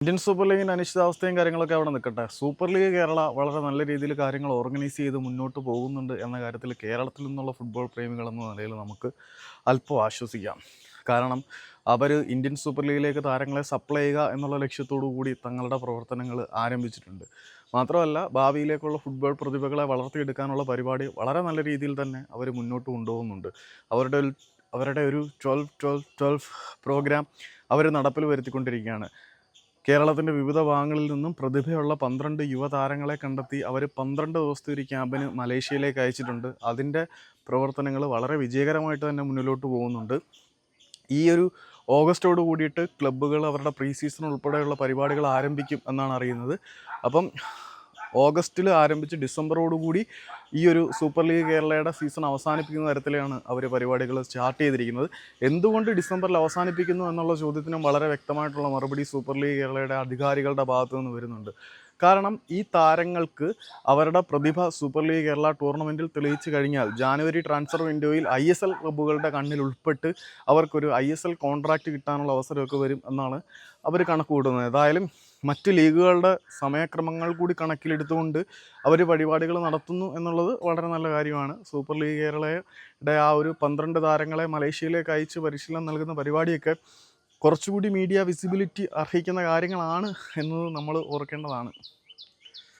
Indian super ലീഗിന്റെ അനിശ്ചിതാവസ്ഥയും കാര്യങ്ങളൊക്കെ അവിടെ നിൽക്കട്ടെ. സൂപ്പർ ലീഗ് കേരള വളരെ നല്ല രീതിയിൽ കാര്യങ്ങൾ ഓർഗനൈസ് ചെയ്ത് മുന്നോട്ട് പോകുന്നുണ്ട് എന്ന കാര്യത്തിൽ കേരളത്തിൽ നിന്നുള്ള ഫുട്ബോൾ പ്രേമികൾ എന്ന നിലയിൽ നമുക്ക് അല്പം ആശ്വസിക്കാം. കാരണം അവർ ഇന്ത്യൻ സൂപ്പർ ലീഗിലേക്ക് താരങ്ങളെ സപ്ലൈ ചെയ്യുക എന്നുള്ള ലക്ഷ്യത്തോടു കൂടി തങ്ങളുടെ പ്രവർത്തനങ്ങൾ ആരംഭിച്ചിട്ടുണ്ട്. മാത്രമല്ല ഭാവിയിലേക്കുള്ള ഫുട്ബോൾ പ്രതിഭകളെ വളർത്തിയെടുക്കാനുള്ള പരിപാടി വളരെ നല്ല രീതിയിൽ തന്നെ അവർ മുന്നോട്ട് കൊണ്ടുപോകുന്നുണ്ട്. അവരുടെ അവരുടെ ഒരു ട്വൽവ് ട്വൽവ് ട്വൽവ് പ്രോഗ്രാം അവർ നടപ്പിൽ വരുത്തിക്കൊണ്ടിരിക്കുകയാണ്. കേരളത്തിന്റെ വിവിധ ഭാഗങ്ങളിൽ നിന്നും പ്രതിഭയുള്ള പന്ത്രണ്ട് യുവതാരങ്ങളെ കണ്ടെത്തി അവർ പന്ത്രണ്ട് ദിവസത്തെ ഒരു ക്യാമ്പിന് മലേഷ്യയിലേക്ക് അയച്ചിട്ടുണ്ട്. അതിന്റെ പ്രവർത്തനങ്ങൾ വളരെ വിജയകരമായിട്ട് തന്നെ മുന്നിലോട്ട് പോകുന്നുണ്ട്. ഈ ഒരു ഓഗസ്റ്റോട് കൂടിയിട്ട് ക്ലബ്ബുകൾ അവരുടെ പ്രീ സീസൺ ഉൾപ്പെടെയുള്ള പരിപാടികൾ ആരംഭിക്കും എന്നാണ് അറിയുന്നത്. അപ്പം ഓഗസ്റ്റിൽ ആരംഭിച്ച് ഡിസംബറോടുകൂടി ഈ ഒരു സൂപ്പർ ലീഗ് കേരളയുടെ സീസൺ അവസാനിപ്പിക്കുന്ന തരത്തിലാണ് അവർ പരിപാടികൾ സ്റ്റാർട്ട് ചെയ്തിരിക്കുന്നത്. എന്തുകൊണ്ട് ഡിസംബറിൽ അവസാനിപ്പിക്കുന്നു എന്നുള്ള ചോദ്യത്തിനും വളരെ വ്യക്തമായിട്ടുള്ള മറുപടി സൂപ്പർ ലീഗ് കേരളയുടെ അധികാരികളുടെ ഭാഗത്തു നിന്ന് വരുന്നുണ്ട്. കാരണം ഈ താരങ്ങൾക്ക് അവരുടെ പ്രതിഭ സൂപ്പർ ലീഗ് കേരള ടൂർണമെന്റിൽ തെളിയിച്ചു കഴിഞ്ഞാൽ ജാനുവരി ട്രാൻസ്ഫർ വിൻഡോയിൽ ഐ എസ് എൽ ക്ലബ്ബുകളുടെ കണ്ണിൽ ഉൾപ്പെട്ട് അവർക്കൊരു ഐ എസ് എൽ കോൺട്രാക്റ്റ് കിട്ടാനുള്ള അവസരമൊക്കെ വരും എന്നാണ് അവർ കണക്ക് കൂട്ടുന്നത് ഏതായാലും മറ്റ് ലീഗുകളുടെ സമയക്രമങ്ങൾ കൂടി കണക്കിലെടുത്തുകൊണ്ട് അവർ പരിപാടികൾ നടത്തുന്നു എന്നുള്ളത് വളരെ നല്ല കാര്യമാണ്. സൂപ്പർ ലീഗ് കേരളയുടെ ആ ഒരു പന്ത്രണ്ട് താരങ്ങളെ മലേഷ്യയിലേക്ക് അയച്ച് പരിശീലനം നൽകുന്ന പരിപാടിയൊക്കെ കുറച്ചുകൂടി മീഡിയ വിസിബിലിറ്റി അർഹിക്കുന്ന കാര്യങ്ങളാണ് എന്നത് നമ്മൾ ഓർക്കേണ്ടതാണ്.